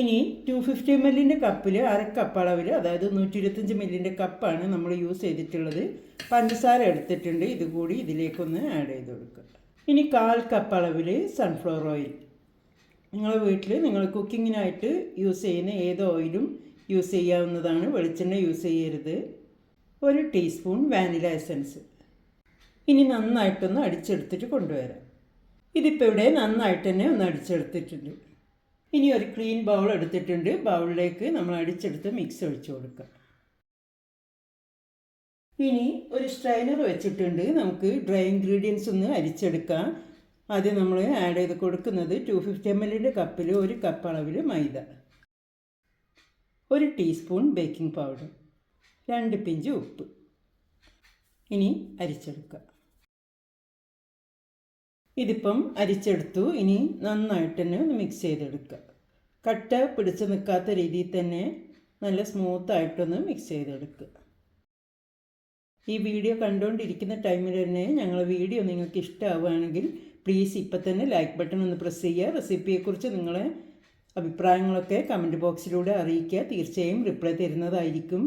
ഇനി to fifty എല്ലിന്റെ കപ്പിൽ അര കപ്പ് അളവിൽ അതായത് നൂറ്റി ഇരുപത്തഞ്ച് മില്ലിന്റെ കപ്പാണ് നമ്മൾ യൂസ് ചെയ്തിട്ടുള്ളത്. പഞ്ചസാര എടുത്തിട്ടുണ്ട്. ഇതുകൂടി ഇതിലേക്കൊന്ന് ആഡ് ചെയ്ത് കൊടുക്കുക. ഇനി കാൽ കപ്പ് അളവിൽ സൺഫ്ലവർ ഓയിൽ നിങ്ങളുടെ വീട്ടിൽ നിങ്ങൾ കുക്കിങ്ങിനായിട്ട് യൂസ് ചെയ്യുന്ന ഏത് ഓയിലും യൂസ് ചെയ്യാവുന്നതാണ്. വെളിച്ചെണ്ണ യൂസ് ചെയ്യരുത്. ഒരു ടീസ്പൂൺ വാനില എസൻസ് ഇനി നന്നായിട്ടൊന്ന് അടിച്ചെടുത്തിട്ട് കൊണ്ടുവരാം. ഇതിപ്പോൾ ഇവിടെ നന്നായിട്ട് തന്നെ ഒന്ന് അടിച്ചെടുത്തിട്ടുണ്ട്. ഇനി ഒരു ക്ലീൻ ബൗൾ എടുത്തിട്ടുണ്ട്. ബൗളിലേക്ക് നമ്മൾ അടിച്ചെടുത്ത് മിക്സ് ഒഴിച്ചു കൊടുക്കുക ഇനി ഒരു സ്ട്രൈനർ വെച്ചിട്ടുണ്ട്. നമുക്ക് ഡ്രൈ ഇൻഗ്രീഡിയൻസ് ഒന്ന് അരിച്ചെടുക്കാം. ആദ്യം നമ്മൾ ആഡ് ചെയ്ത് കൊടുക്കുന്നത് ടു ഫിഫ്റ്റി എം എല്ലിന്റെ കപ്പിൽ ഒരു കപ്പ് അളവിൽ മൈദ. ഒരു ടീസ്പൂൺ ബേക്കിംഗ് പൗഡർ രണ്ട് പിഞ്ച് ഉപ്പ്. ഇനി അരിച്ചെടുക്കുക ഇതിപ്പം അരിച്ചെടുത്തു. ഇനി നന്നായിട്ട് തന്നെ ഒന്ന് മിക്സ് ചെയ്തെടുക്കുക. കട്ട പിടിച്ച് നിൽക്കാത്ത രീതിയിൽ തന്നെ നല്ല സ്മൂത്തായിട്ടൊന്ന് മിക്സ് ചെയ്തെടുക്കുക. ഈ വീഡിയോ കണ്ടുകൊണ്ടിരിക്കുന്ന ടൈമിൽ തന്നെ ഞങ്ങളെ വീഡിയോ നിങ്ങൾക്ക് ഇഷ്ടമാവുകയാണെങ്കിൽ പ്ലീസ് ഇപ്പം തന്നെ ലൈക്ക് ബട്ടൺ ഒന്ന് പ്രസ് ചെയ്യുക. റെസിപ്പിയെക്കുറിച്ച് നിങ്ങളെ അഭിപ്രായങ്ങളൊക്കെ കമന്റ് ബോക്സിലൂടെ അറിയിക്കുക. തീർച്ചയായും റിപ്ലൈ തരുന്നതായിരിക്കും.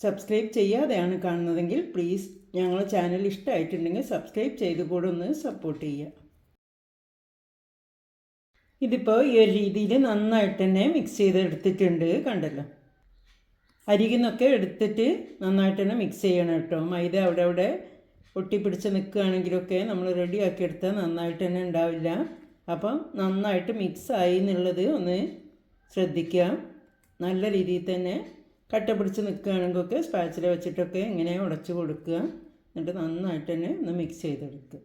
സബ്സ്ക്രൈബ് ചെയ്യാതെയാണ് കാണുന്നതെങ്കിൽ പ്ലീസ് ഞങ്ങളെ ചാനൽ ഇഷ്ടമായിട്ടുണ്ടെങ്കിൽ സബ്സ്ക്രൈബ് ചെയ്ത് കൂടെ ഒന്ന് സപ്പോർട്ട് ചെയ്യുക. ഇതിപ്പോൾ ഈ ഒരു രീതിയിൽ നന്നായിട്ട് തന്നെ മിക്സ് ചെയ്തെടുത്തിട്ടുണ്ട് കണ്ടല്ലോ. അരികുന്നൊക്കെ എടുത്തിട്ട് നന്നായിട്ട് തന്നെ മിക്സ് ചെയ്യണം കേട്ടോ. മൈദ അവിടെ അവിടെ ഒട്ടിപ്പിടിച്ച് നിൽക്കുകയാണെങ്കിലൊക്കെ നമ്മൾ റെഡിയാക്കി എടുത്താൽ നന്നായിട്ട് തന്നെ ഉണ്ടാവില്ല. അപ്പം നന്നായിട്ട് മിക്സ് ആയി എന്നുള്ളത് ഒന്ന് ശ്രദ്ധിക്കുക. നല്ല രീതിയിൽ തന്നെ കട്ട പിടിച്ച് നിൽക്കുകയാണെങ്കിലൊക്കെ സ്പാച്ചില വെച്ചിട്ടൊക്കെ ഇങ്ങനെ ഉടച്ചു കൊടുക്കുക. എന്നിട്ട് നന്നായിട്ട് തന്നെ ഒന്ന് മിക്സ് ചെയ്തെടുക്കുക.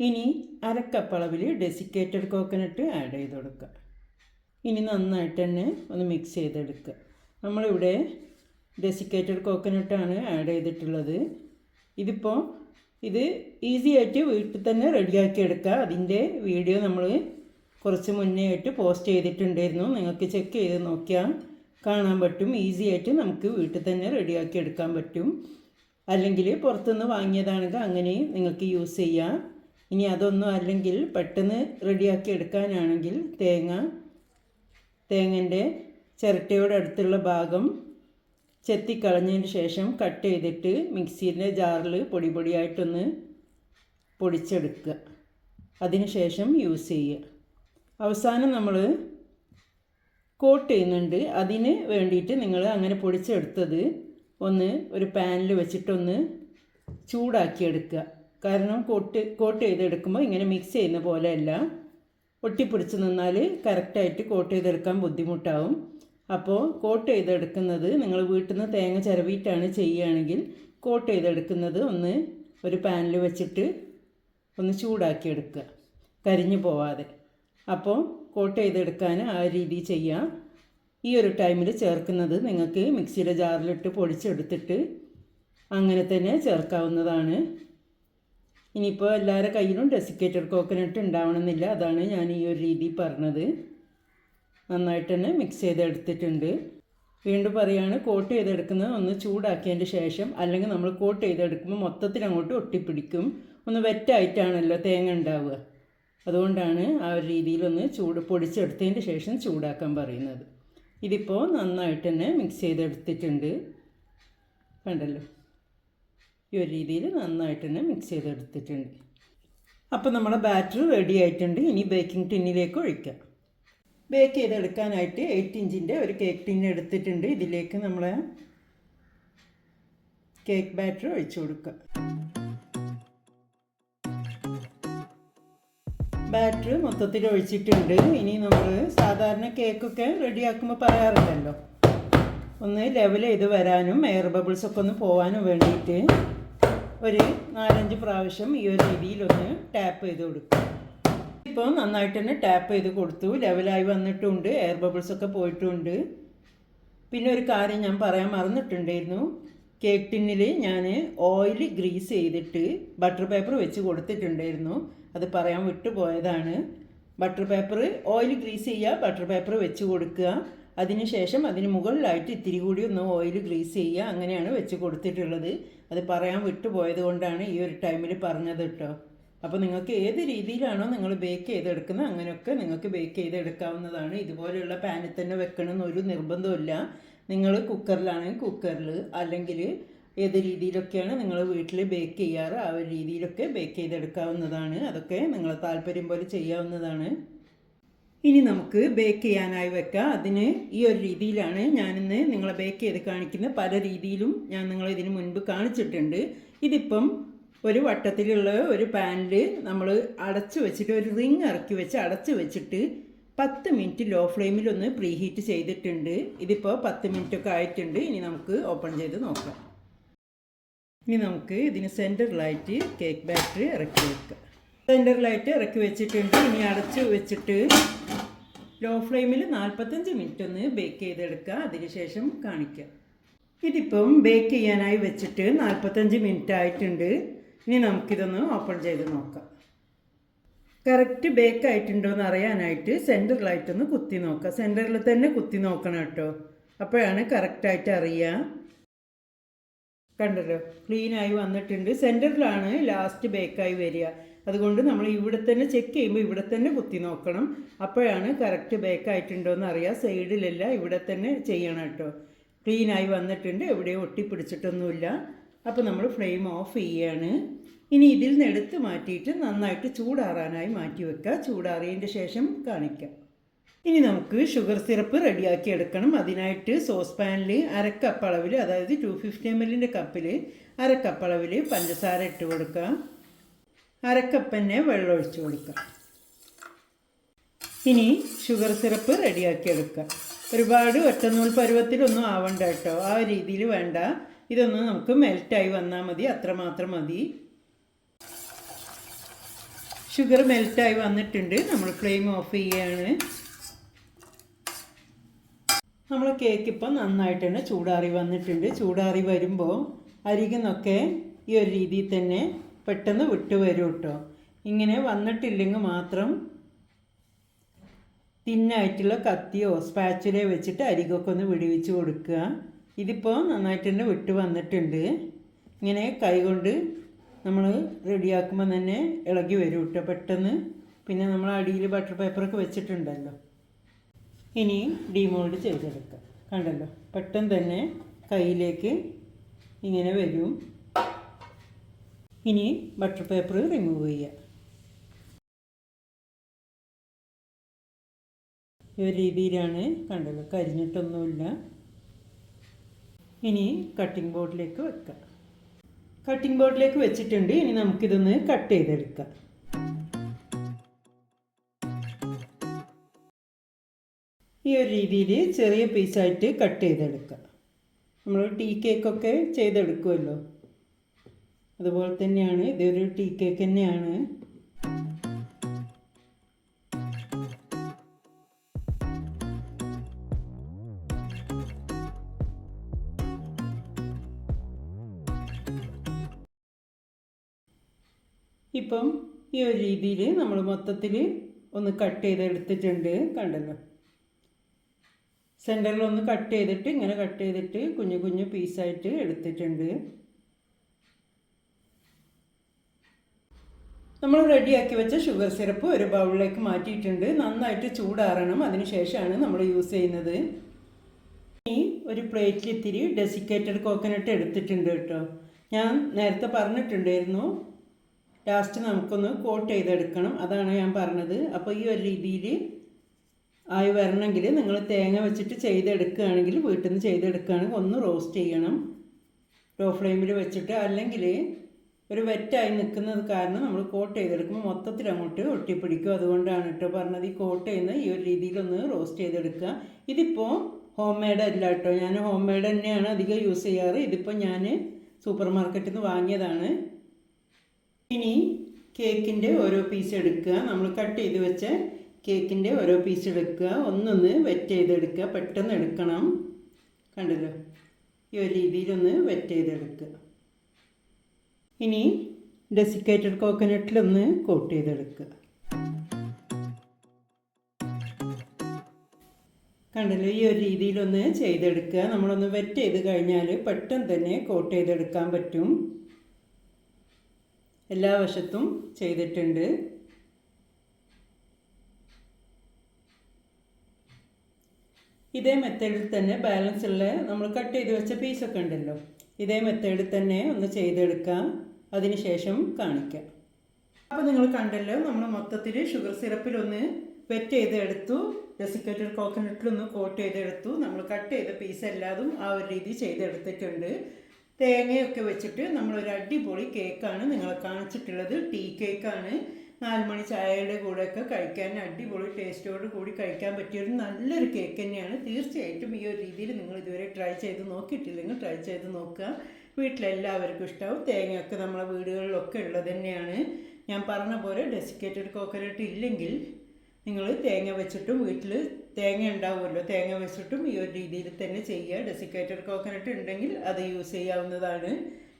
ഇനി അരക്കപ്പളവിൽ ഡെസിക്കേറ്റഡ് കോക്കനട്ട് ആഡ് ചെയ്ത് കൊടുക്കുക ഇനി നന്നായിട്ട് തന്നെ ഒന്ന് മിക്സ് ചെയ്തെടുക്കുക. നമ്മളിവിടെ ഡെസിക്കേറ്റഡ് കോക്കനട്ടാണ് ആഡ് ചെയ്തിട്ടുള്ളത്. ഇതിപ്പോൾ ഇത് ഈസി ആയിട്ട് വീട്ടിൽ തന്നെ റെഡിയാക്കി എടുക്കുക. അതിന്റെ വീഡിയോ നമ്മൾ കുറച്ച് മുന്നേ ആയിട്ട് പോസ്റ്റ് ചെയ്തിട്ടുണ്ടായിരുന്നു. നിങ്ങൾക്ക് ചെക്ക് ചെയ്ത് നോക്കിയാൽ കാണാൻ പറ്റും. ഈസി ആയിട്ട് നമുക്ക് വീട്ടിൽ തന്നെ റെഡിയാക്കി എടുക്കാൻ പറ്റും. അല്ലെങ്കിൽ പുറത്തുനിന്ന് വാങ്ങിയതാണെങ്കിൽ അങ്ങനെയും നിങ്ങൾക്ക് യൂസ് ചെയ്യാം. ഇനി അതൊന്നും അല്ലെങ്കിൽ പെട്ടെന്ന് റെഡിയാക്കി എടുക്കാനാണെങ്കിൽ തേങ്ങ തേങ്ങന്റെ ചിരട്ടയോട് അടുത്തുള്ള ഭാഗം ചെത്തിക്കളഞ്ഞതിന് ശേഷം കട്ട് ചെയ്തിട്ട് മിക്സിയുടെ ജാറിൽ പൊടി പൊടിയായിട്ടൊന്ന് പൊടിച്ചെടുക്കുക. അതിനുശേഷം യൂസ് ചെയ്യുക. അവസാനം നമ്മൾ കോട്ട് ചെയ്യുന്നുണ്ട്. അതിന് വേണ്ടിയിട്ട് നിങ്ങൾ അങ്ങനെ പൊടിച്ചെടുത്തത് ഒന്ന് ഒരു പാനിൽ വെച്ചിട്ടൊന്ന് ചൂടാക്കിയെടുക്കുക. കാരണം കോട്ട് കോട്ട് ചെയ്തെടുക്കുമ്പോൾ ഇങ്ങനെ മിക്സ് ചെയ്യുന്ന പോലെയല്ല. ഒട്ടിപ്പിടിച്ച് നിന്നാൽ കറക്റ്റായിട്ട് കോട്ട് ചെയ്തെടുക്കാൻ ബുദ്ധിമുട്ടാവും. അപ്പോൾ കോട്ട് ചെയ്തെടുക്കുന്നത് നിങ്ങൾ വീട്ടിൽ നിന്ന് തേങ്ങ ചിരവിയിട്ടാണ് ചെയ്യുകയാണെങ്കിൽ കോട്ട് ചെയ്തെടുക്കുന്നത് ഒന്ന് ഒരു പാനിൽ വെച്ചിട്ട് ഒന്ന് ചൂടാക്കി എടുക്കുക കരിഞ്ഞു പോവാതെ. അപ്പോൾ കോട്ട് ചെയ്തെടുക്കാൻ ആ രീതി ചെയ്യാം ഈ ഒരു ടൈമിൽ ചേർക്കുന്നത് നിങ്ങൾക്ക് മിക്സിയുടെ ജാറിലിട്ട് പൊടിച്ചെടുത്തിട്ട് അങ്ങനെ തന്നെ ചേർക്കാവുന്നതാണ്. ഇനിയിപ്പോൾ എല്ലാവരുടെ കയ്യിലും ഡെസിക്കേറ്റഡ് കോക്കനട്ട് ഉണ്ടാവണമെന്നില്ല. അതാണ് ഞാൻ ഈ ഒരു രീതി പറഞ്ഞത്. നന്നായിട്ട് തന്നെ മിക്സ് ചെയ്തെടുത്തിട്ടുണ്ട്. വീണ്ടും പറയുകയാണ് കോട്ട് ചെയ്തെടുക്കുന്നത് ഒന്ന് ചൂടാക്കിയതിന്റെ ശേഷം അല്ലെങ്കിൽ നമ്മൾ കോട്ട് ചെയ്തെടുക്കുമ്പോൾ മൊത്തത്തിൽ അങ്ങോട്ട് ഒട്ടിപ്പിടിക്കും. ഒന്ന് വെറ്റായിട്ടാണല്ലോ തേങ്ങ ഉണ്ടാവുക. അതുകൊണ്ടാണ് ആ ഒരു രീതിയിലൊന്ന് ചൂട് പൊടിച്ചെടുത്തതിന്റെ ശേഷം ചൂടാക്കാൻ പറയുന്നത്. ഇതിപ്പോൾ നന്നായിട്ട് തന്നെ മിക്സ് ചെയ്തെടുത്തിട്ടുണ്ട്. കണ്ടല്ലോ? ഈ ഒരു രീതിയിൽ നന്നായിട്ട് തന്നെ മിക്സ് ചെയ്തെടുത്തിട്ടുണ്ട്. അപ്പോൾ നമ്മുടെ ബാറ്റർ റെഡി ആയിട്ടുണ്ട്. ഇനി ബേക്കിംഗ് ടിന്നിലേക്ക് ഒഴിക്കാം. ബേക്ക് ചെയ്തെടുക്കാനായിട്ട് എയ്റ്റ് ഇഞ്ചിന്റെ ഒരു കേക്ക് ടിന്ന് എടുത്തിട്ടുണ്ട്. ഇതിലേക്ക് നമ്മളെ കേക്ക് ബാറ്റർ ഒഴിച്ചു കൊടുക്കുക. ബാറ്റർ മൊത്തത്തിൽ ഒഴിച്ചിട്ടുണ്ട്. ഇനി നമ്മൾ സാധാരണ കേക്കൊക്കെ റെഡിയാക്കുമ്പോൾ പറയാറുണ്ടല്ലോ ഒന്ന് ലെവൽ ചെയ്ത് വരാനും എയർ ബബിൾസ് ഒക്കെ ഒന്ന് പോകാനും വേണ്ടിയിട്ട് ഒരു നാലഞ്ച് പ്രാവശ്യം ഈ ഒരു രീതിയിലൊന്ന് ടാപ്പ് ചെയ്ത് കൊടുക്കും. ഇപ്പോൾ നന്നായിട്ട് തന്നെ ടാപ്പ് ചെയ്ത് കൊടുത്തു. ലെവലായി വന്നിട്ടുണ്ട്. എയർ ബബിൾസ് ഒക്കെ പോയിട്ടുണ്ട്. പിന്നെ ഒരു കാര്യം ഞാൻ പറയാൻ മറന്നിട്ടുണ്ടായിരുന്നു. കേക്ക് ടിന്നിൽ ഞാൻ ഓയിൽ ഗ്രീസ് ചെയ്തിട്ട് ബട്ടർ പേപ്പർ വെച്ച് കൊടുത്തിട്ടുണ്ടായിരുന്നു. അത് പറയാൻ വിട്ടുപോയതാണ്. ബട്ടർ പേപ്പർ ഓയിൽ ഗ്രീസ് ചെയ്യുക ബട്ടർ പേപ്പർ വെച്ച് കൊടുക്കുക. അതിനുശേഷം അതിന് മുകളിലായിട്ട് ഇത്തിരി കൂടി ഒന്ന് ഓയിൽ ഗ്രീസ് ചെയ്യുക. അങ്ങനെയാണ് വെച്ച് കൊടുത്തിട്ടുള്ളത്. അത് പറയാൻ വിട്ടുപോയത് കൊണ്ടാണ് ഈ ഒരു ടൈമിൽ പറഞ്ഞത് കേട്ടോ. അപ്പോൾ നിങ്ങൾക്ക് ഏത് രീതിയിലാണോ നിങ്ങൾ ബേക്ക് ചെയ്തെടുക്കുന്നത് അങ്ങനെയൊക്കെ നിങ്ങൾക്ക് ബേക്ക് ചെയ്തെടുക്കാവുന്നതാണ്. ഇതുപോലെയുള്ള പാനിൽ തന്നെ വെക്കണമെന്ന് ഒരു നിർബന്ധമില്ല നിങ്ങൾ കുക്കറിലാണെങ്കിൽ കുക്കറിൽ അല്ലെങ്കിൽ ഏത് രീതിയിലൊക്കെയാണ് നിങ്ങൾ വീട്ടിൽ ബേക്ക് ചെയ്യാറ്? ആ ഒരു രീതിയിലൊക്കെ ബേക്ക് ചെയ്തെടുക്കാവുന്നതാണ്. അതൊക്കെ നിങ്ങൾ താല്പര്യം പോലെ ചെയ്യാവുന്നതാണ്. ഇനി നമുക്ക് ബേക്ക് ചെയ്യാനായി വെക്കാം. അതിന് ഈ ഒരു രീതിയിലാണ് ഞാനിന്ന് നിങ്ങളെ ബേക്ക് ചെയ്ത് കാണിക്കുന്ന പല രീതിയിലും ഞാൻ നിങ്ങളെ ഇതിന് മുൻപ് കാണിച്ചിട്ടുണ്ട്. ഇതിപ്പം ഒരു വട്ടത്തിലുള്ള ഒരു പാനിൽ നമ്മൾ അടച്ചു വെച്ചിട്ട് ഒരു റിങ് ഇറക്കി വെച്ച് അടച്ചു വെച്ചിട്ട് പത്ത് മിനിറ്റ് ലോ ഫ്ലെയിമിലൊന്ന് പ്രീഹീറ്റ് പ്രീ ചെയ്തിട്ടുണ്ട്. ഇതിപ്പോൾ പത്ത് മിനിറ്റൊക്കെ ആയിട്ടുണ്ട്. ഇനി നമുക്ക് ഓപ്പൺ ചെയ്ത് നോക്കാം. ഇനി നമുക്ക് ഇതിന് സെന്ററിലായിട്ട് കേക്ക് ബാറ്ററി ഇറക്കി വെക്കാം. സെന്ററിലായിട്ട് ഇറക്കി വെച്ചിട്ടുണ്ട്. ഇനി അടച്ച് വെച്ചിട്ട് ലോ ഫ്ലെയിമിൽ നാൽപ്പത്തഞ്ച് മിനിറ്റ് ഒന്ന് ബേക്ക് ചെയ്തെടുക്കുക അതിനുശേഷം കാണിക്കാം. ഇതിപ്പം ബേക്ക് ചെയ്യാനായി വെച്ചിട്ട് നാൽപ്പത്തഞ്ച് മിനിറ്റ് ആയിട്ടുണ്ട്. ഇനി നമുക്കിതൊന്ന് ഓപ്പൺ ചെയ്ത് നോക്കാം. കറക്റ്റ് ബേക്ക് ആയിട്ടുണ്ടോ എന്ന് അറിയാനായിട്ട് സെന്ററിലായിട്ടൊന്ന് കുത്തി നോക്കാം. സെന്ററിൽ തന്നെ കുത്തി നോക്കണം കേട്ടോ. അപ്പോഴാണ് കറക്റ്റായിട്ട് അറിയുക കണ്ടല്ലോ ക്ലീനായി വന്നിട്ടുണ്ട്. സെന്ററിലാണ് ലാസ്റ്റ് ബേക്കായി വരിക. അതുകൊണ്ട് നമ്മൾ ഇവിടെ തന്നെ ചെക്ക് ചെയ്യുമ്പോൾ ഇവിടെ തന്നെ കുത്തി നോക്കണം. അപ്പോഴാണ് കറക്റ്റ് ബേക്കായിട്ടുണ്ടോ എന്ന് അറിയാം. സൈഡിലല്ല ഇവിടെ തന്നെ ചെയ്യണം കേട്ടോ. ക്ലീനായി വന്നിട്ടുണ്ട്. എവിടെയും ഒട്ടിപ്പിടിച്ചിട്ടൊന്നുമില്ല. അപ്പോൾ നമ്മൾ ഫ്ലെയിം ഓഫ് ചെയ്യാണ്. ഇനി ഇതിൽ നിന്ന് എടുത്ത് മാറ്റിയിട്ട് നന്നായിട്ട് ചൂടാറാനായി മാറ്റി വെക്കുക. ചൂടാറിയതിന്റെ ശേഷം കാണിക്കാം. ഇനി നമുക്ക് ഷുഗർ സിറപ്പ് റെഡിയാക്കി എടുക്കണം. അതിനായിട്ട് സോസ് പാനിൽ അരക്കപ്പ് അളവിൽ അതായത് ടു ഫിഫ്റ്റി എം എല്ലിന്റെ കപ്പിൽ അരക്കപ്പ് അളവിൽ പഞ്ചസാര ഇട്ട് കൊടുക്കുക അരക്കപ്പ് തന്നെ വെള്ളം ഒഴിച്ച് കൊടുക്കുക ഇനി ഷുഗർ സിറപ്പ് റെഡിയാക്കി എടുക്കുക ഒരുപാട് ഒറ്റനൂൽ പരുവത്തിലൊന്നും ആവണ്ട കേട്ടോ. ആ രീതിയിൽ വേണ്ട. ഇതൊന്ന് നമുക്ക് മെൽറ്റായി വന്നാൽ മതി. അത്രമാത്രം മതി. ഷുഗർ മെൽറ്റായി വന്നിട്ടുണ്ട്. നമ്മൾ ഫ്ലെയിം ഓഫ് ചെയ്യുകയാണ് നമ്മൾ കേക്ക് ഇപ്പം നന്നായിട്ട് തന്നെ ചൂടാറി വന്നിട്ടുണ്ട്. ചൂടാറി വരുമ്പോൾ അരികുന്നൊക്കെ ഈ ഒരു രീതിയിൽ തന്നെ പെട്ടെന്ന് വിട്ടു വരും കേട്ടോ ഇങ്ങനെ വന്നിട്ടില്ലെങ്കിൽ മാത്രം തിന്നായിട്ടുള്ള കത്തിയോ സ്പാച്ചിലോ വെച്ചിട്ട് അരികൊക്കെ ഒന്ന് വിടിവിച്ച് കൊടുക്കുക. ഇതിപ്പോൾ നന്നായിട്ട് തന്നെ വിട്ട് വന്നിട്ടുണ്ട്. ഇങ്ങനെ കൈകൊണ്ട് നമ്മൾ റെഡിയാക്കുമ്പോൾ തന്നെ ഇളകി വരും കേട്ടോ പെട്ടെന്ന്. പിന്നെ നമ്മൾ അടിയിൽ ബട്ടർ പേപ്പറൊക്കെ വെച്ചിട്ടുണ്ടല്ലോ. ഇനി ഡിമോൾഡ് ചെയ്തെടുക്കുക. കണ്ടല്ലോ? പെട്ടെന്ന് തന്നെ കയ്യിലേക്ക് ഇങ്ങനെ വരും. ഇനി ബട്ടർ പേപ്പർ റിമൂവ് ചെയ്യുക. ഈ ഒരു രീതിയിലാണ് കണ്ടത് കരിഞ്ഞിട്ടൊന്നുമില്ല. ഇനി കട്ടിംഗ് ബോർഡിലേക്ക് വെക്കാം കട്ടിംഗ് ബോർഡിലേക്ക് വെച്ചിട്ടുണ്ട്. ഇനി നമുക്കിതൊന്ന് കട്ട് ചെയ്തെടുക്കാം. ഈ ഒരു രീതിയിൽ ചെറിയ പീസായിട്ട് കട്ട് ചെയ്തെടുക്കുക. നമ്മൾ ടീ കേക്കൊക്കെ ചെയ്തെടുക്കുമല്ലോ. അതുപോലെ തന്നെയാണ് ഇതൊരു ടീ കേക്ക് തന്നെയാണ്. ഇപ്പം ഈ ഒരു രീതിയിൽ നമ്മൾ മൊത്തത്തിൽ ഒന്ന് കട്ട് ചെയ്തെടുത്തിട്ടുണ്ട് കണ്ടല്ലോ. സെന്ററിൽ ഒന്ന് കട്ട് ചെയ്തിട്ട് ഇങ്ങനെ കട്ട് ചെയ്തിട്ട് കുഞ്ഞു കുഞ്ഞു പീസായിട്ട് എടുത്തിട്ടുണ്ട്. നമ്മൾ റെഡിയാക്കി വെച്ച ഷുഗർ സിറപ്പ് ഒരു ബൗളിലേക്ക് മാറ്റിയിട്ടുണ്ട്. നന്നായിട്ട് ചൂടാറണം. അതിന് ശേഷമാണ് നമ്മൾ യൂസ് ചെയ്യുന്നത്. ഇനി ഒരു പ്ലേറ്റിൽ ഇത്തിരി ഡെസിക്കേറ്റഡ് കോക്കനട്ട് എടുത്തിട്ടുണ്ട് കേട്ടോ. ഞാൻ നേരത്തെ പറഞ്ഞിട്ടുണ്ടായിരുന്നു. ലാസ്റ്റ് നമുക്കൊന്ന് കോട്ട് ചെയ്തെടുക്കണം. അതാണ് ഞാൻ പറഞ്ഞത്. അപ്പോൾ ഈ ഒരു രീതിയിൽ ആയി വരണമെങ്കിൽ നിങ്ങൾ തേങ്ങ വെച്ചിട്ട് ചെയ്തെടുക്കുകയാണെങ്കിൽ വീട്ടിൽ നിന്ന് ചെയ്തെടുക്കുകയാണെങ്കിൽ ഒന്ന് റോസ്റ്റ് ചെയ്യണം. ലോ ഫ്ലെയിമിൽ വെച്ചിട്ട് അല്ലെങ്കിൽ ഒരു വെറ്റായി നിൽക്കുന്നത് കാരണം നമ്മൾ കോട്ട് ചെയ്തെടുക്കുമ്പോൾ മൊത്തത്തിൽ അങ്ങോട്ട് ഒട്ടിപ്പിടിക്കും. അതുകൊണ്ടാണ് കേട്ടോ പറഞ്ഞത് ഈ കോട്ട് ചെയ്യുന്ന ഈ ഒരു രീതിയിലൊന്ന് റോസ്റ്റ് ചെയ്തെടുക്കുക. ഇതിപ്പോൾ ഹോം മെയ്ഡ് അല്ല കേട്ടോ ഞാൻ ഹോം മെയ്ഡ് തന്നെയാണ് അധികം യൂസ് ചെയ്യാറ്. ഇതിപ്പോൾ ഞാൻ സൂപ്പർ മാർക്കറ്റിൽ നിന്ന് വാങ്ങിയതാണ്. ഇനി കേക്കിന്റെ ഓരോ പീസ് എടുക്കുക. നമ്മൾ കട്ട് ചെയ്ത് വെച്ച കേക്കിന്റെ ഓരോ പീസ് എടുക്കുക. ഒന്നൊന്ന് വെറ്റ് ചെയ്തെടുക്കുക. പെട്ടെന്ന് എടുക്കണം. കണ്ടല്ലോ? ഈ ഒരു രീതിയിലൊന്ന് വെറ്റ് ചെയ്തെടുക്കുക. ഇനി ഡെസിക്കേറ്റഡ് കോക്കനട്ടിലൊന്ന് കോട്ട് ചെയ്തെടുക്കുക. കണ്ടല്ലോ? ഈ ഒരു രീതിയിലൊന്ന് ചെയ്തെടുക്കുക. നമ്മളൊന്ന് വെറ്റ് ചെയ്ത് കഴിഞ്ഞാൽ പെട്ടെന്ന് തന്നെ കോട്ട് ചെയ്തെടുക്കാൻ പറ്റും. എല്ലാ വശത്തും ചെയ്തിട്ടുണ്ട്. ഇതേ മെത്തേഡിൽ തന്നെ ബാലൻസ് ഉള്ള നമ്മൾ കട്ട് ചെയ്ത് വെച്ച പീസൊക്കെ ഉണ്ടല്ലോ. ഇതേ മെത്തേഡിൽ തന്നെ ഒന്ന് ചെയ്തെടുക്കാം. അതിനുശേഷം കാണിക്കാം. അപ്പോൾ നിങ്ങൾ കണ്ടല്ലോ നമ്മൾ മൊത്തത്തിൽ ഷുഗർ സിറപ്പിലൊന്ന് വെറ്റ് ചെയ്തെടുത്തു. ഡെസിക്കേറ്റഡ് കോക്കനട്ടിലൊന്ന് കോട്ട് ചെയ്തെടുത്തു. നമ്മൾ കട്ട് ചെയ്ത പീസ് എല്ലാതും ആ ഒരു രീതി ചെയ്തെടുത്തിട്ടുണ്ട്. തേങ്ങയൊക്കെ വെച്ചിട്ട് നമ്മളൊരു അടിപൊളി കേക്കാണ് നിങ്ങളെ കാണിച്ചിട്ടുള്ളത്. ടീ കേക്കാണ് നാല് മണി ചായയുടെ കൂടെയൊക്കെ കഴിക്കാൻ അടിപൊളി ടേസ്റ്റോട് കൂടി കഴിക്കാൻ പറ്റിയ ഒരു നല്ലൊരു കേക്ക് തന്നെയാണ്. തീർച്ചയായിട്ടും ഈ ഒരു രീതിയിൽ നിങ്ങൾ ഇതുവരെ ട്രൈ ചെയ്ത് നോക്കിയിട്ടില്ലെങ്കിൽ ട്രൈ ചെയ്ത് നോക്കുക. വീട്ടിലെല്ലാവർക്കും ഇഷ്ടമാവും തേങ്ങയൊക്കെ നമ്മളെ വീടുകളിലൊക്കെ ഉള്ളത് തന്നെയാണ്. ഞാൻ പറഞ്ഞ പോലെ ഡെസിക്കേറ്റഡ് കോക്കനട്ട് ഇല്ലെങ്കിൽ നിങ്ങൾ തേങ്ങ വെച്ചിട്ടും വീട്ടിൽ തേങ്ങ ഉണ്ടാവുമല്ലോ തേങ്ങ വെച്ചിട്ടും ഈ ഒരു രീതിയിൽ തന്നെ ചെയ്യുക. ഡെസിക്കേറ്റഡ് കോക്കനട്ട് ഉണ്ടെങ്കിൽ അത് യൂസ് ചെയ്യാവുന്നതാണ്.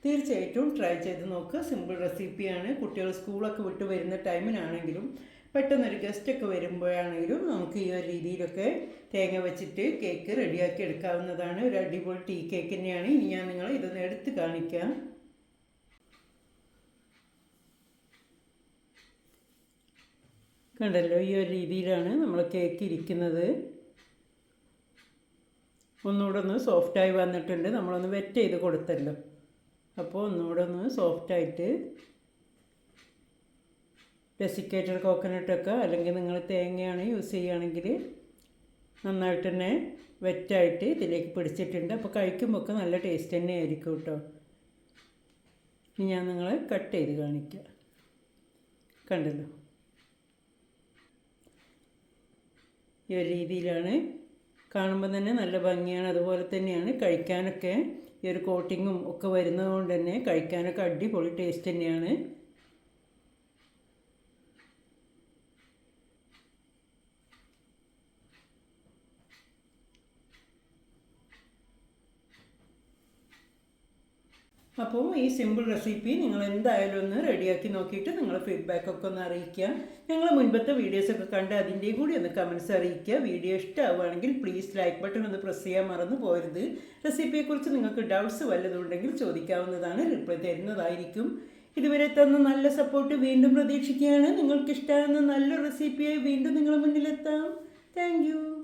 തീർച്ചയായിട്ടും ട്രൈ ചെയ്ത് നോക്കുക സിമ്പിൾ റെസിപ്പിയാണ് കുട്ടികൾ സ്കൂളൊക്കെ വിട്ട് വരുന്ന ടൈമിനാണെങ്കിലും പെട്ടെന്നൊരു ഗസ്റ്റൊക്കെ വരുമ്പോഴാണെങ്കിലും നമുക്ക് ഈ ഒരു രീതിയിലൊക്കെ തേങ്ങ വെച്ചിട്ട് കേക്ക് റെഡിയാക്കി എടുക്കാവുന്നതാണ്. ഒരു അടിപൊളി ടീ കേക്ക് തന്നെയാണ്. ഇനി ഞാൻ നിങ്ങളെ ഇതൊന്ന് എടുത്ത് കാണിക്കാം. കണ്ടല്ലോ ഈ ഒരു രീതിയിലാണ് നമ്മൾ കേക്ക് ഇരിക്കുന്നത്. ഒന്നുകൂടെ ഒന്ന് സോഫ്റ്റായി വന്നിട്ടുണ്ട്. നമ്മളൊന്ന് വെറ്റ് ചെയ്ത് കൊടുത്തല്ലോ. അപ്പോൾ ഒന്നുകൂടെ ഒന്ന് സോഫ്റ്റായിട്ട് ഡെസിക്കേറ്റഡ് കോക്കനട്ടൊക്കെ അല്ലെങ്കിൽ നിങ്ങൾ തേങ്ങയാണ് യൂസ് ചെയ്യുകയാണെങ്കിൽ നന്നായിട്ട് തന്നെ വെറ്റായിട്ട് ഇതിലേക്ക് പിടിച്ചിട്ടുണ്ട്. അപ്പോൾ കഴിക്കുമ്പോൾ ഒക്കെ നല്ല ടേസ്റ്റ് തന്നെ ആയിരിക്കും കേട്ടോ. ഇനി ഞാൻ നിങ്ങളെ കട്ട് ചെയ്ത് കാണിക്കുക കണ്ടല്ലോ? ഈ ഒരു രീതിയിലാണ് കാണുമ്പോൾ തന്നെ നല്ല ഭംഗിയാണ്. അതുപോലെ തന്നെയാണ് കഴിക്കാനൊക്കെ ഈ ഒരു കോട്ടിങ്ങും ഒക്കെ വരുന്നത് കൊണ്ട് തന്നെ കഴിക്കാനൊക്കെ അടിപൊളി ടേസ്റ്റ് തന്നെയാണ്. അപ്പോൾ ഈ സിമ്പിൾ റെസിപ്പി നിങ്ങൾ എന്തായാലും ഒന്ന് റെഡിയാക്കി നോക്കിയിട്ട് നിങ്ങൾ ഫീഡ്ബാക്ക് ഒക്കെ ഒന്ന് അറിയിക്കുക. ഞങ്ങൾ മുൻപത്തെ വീഡിയോസൊക്കെ കണ്ട് അതിന്റെയും കൂടി ഒന്ന് കമൻസ് അറിയിക്കുക. വീഡിയോ ഇഷ്ടമാവുകയാണെങ്കിൽ പ്ലീസ് ലൈക്ക് ബട്ടൺ ഒന്ന് പ്രസ് ചെയ്യാൻ മറന്നു പോരുത്. റെസിപ്പിയെക്കുറിച്ച് നിങ്ങൾക്ക് ഡൗട്ട്സ് വല്ലതുണ്ടെങ്കിൽ ചോദിക്കാവുന്നതാണ്. റിപ്ലൈ തരുന്നതായിരിക്കും. ഇതുവരെ തന്ന നല്ല സപ്പോർട്ട് വീണ്ടും പ്രതീക്ഷിക്കുകയാണ്. നിങ്ങൾക്ക് ഇഷ്ടമാകുന്ന നല്ല റെസിപ്പിയായി വീണ്ടും നിങ്ങളുടെ മുന്നിലെത്താം. താങ്ക്